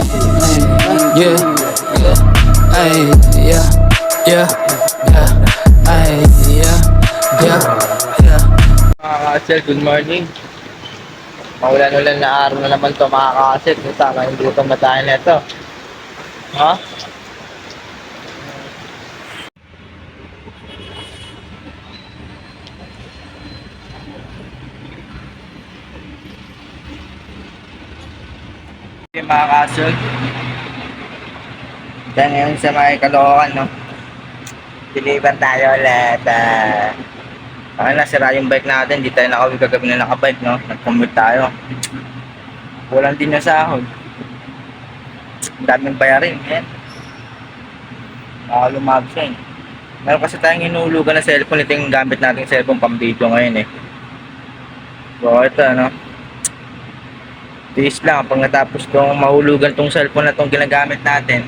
Yeah, yeah, ay, yeah, yeah, yeah, ay, yeah, yeah, yeah. Mga ka-asset, good morning. Maulan-ulan na araw na naman to mga ka-asset. Tama yung gutom na tayo nito. Ha? Okay, mga ka-asset. Dahil ngayon sa mga kalokohan, no? Deliver tayo ulit. ah. Ay, nasira yung bike natin. Di tayo nakawin kagabi na nakabike, no? Nag-commute tayo. Walang din na sahod. Ang daming bayarin, yan. Nakalumagsing. Meron kasi tayong hinulugan na cellphone. Ito yung gamit nating cellphone pang video ngayon, eh. So, ito, ano? Tiis lang. Pag natapos tong mahulugan tong cellphone na tong ginagamit natin,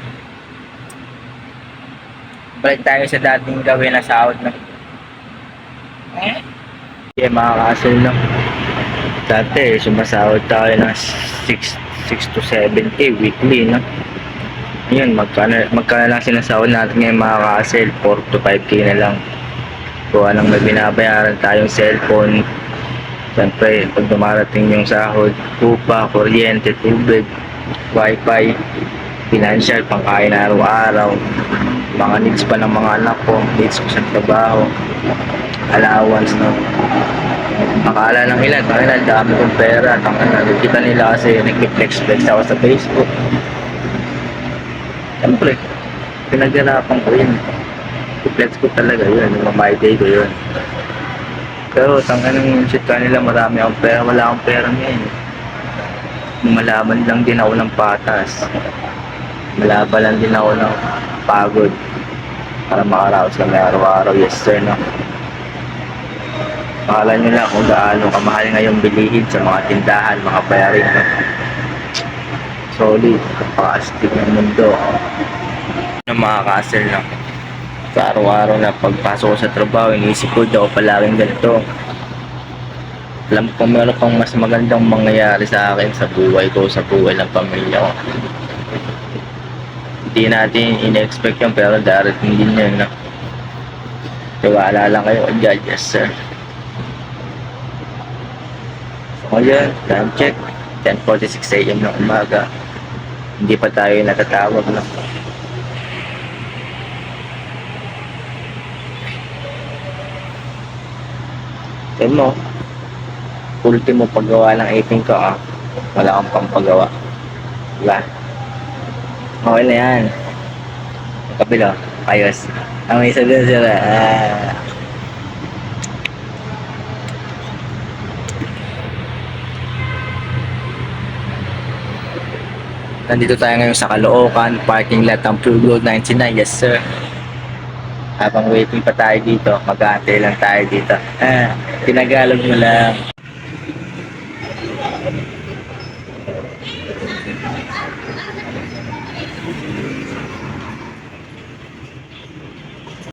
balik tayo sa dating gawin na sahod, no? Eh? Yeah, mga kasal lang. Dati, sumasahod tayo ng 6, 6 to 7k weekly, no? Ngayon, magkano, magkano lang sinasahod natin ngayon mga kasal? 4 to 5k na lang. So, anong may binabayaran tayong cellphone. Siyempre, pag dumarating yung sahod, upa, kuryente, tubig, wifi, financial, pangkain araw-araw, mga needs pa ng mga anak ko, needs ko sa trabaho, allowance no. Akala ng ilan, tayo na dami kong pera, tanga na, kita nila kasi nag-flex-flex ako sa Facebook. Siyempre, pinaghirapan ko yun. I-flex ko talaga yun, yung my day ko yun. Pero tanga ng shit kanila, marami akong pera, wala akong pera ngayon. Malaman lang din ako ng patas. Malaba lang din ako ng pagod para makaraos kami araw-araw. Yes sir, no? Pakala nyo lang kung gaano kamahal ngayong bilihin sa mga tindahan, mga bayarin, no? Solid, napaka-astig ng mundo. Ng mga kasel, no? Sa araw-araw na pagpasok ko sa trabaho, iniisip ko, ako palaging ganito. Alam ko meron pang mas magandang mangyayari sa akin sa buhay ko, sa buhay ng pamilya ko. Hindi natin in-expect yun, pero darating din yun, no? Tiwala lang kayo, God, yes sir. So, ngayon, time check, 10.46 a.m. ng umaga. Hindi pa tayo natatawag, no? Tignan mo, ultimo paggawa ng 18 ko, ah. Wala kang pampagawa. Diba? Okay na yan. Ang kabila, ayos. Ang isa din sila, ah. Nandito tayo ngayon sa Caloocan, parking lot ng Pure Gold 99. Yes, sir. Habang waiting pa tayo dito, mag-aantay lang tayo dito. Ah, tinagalog mo lang.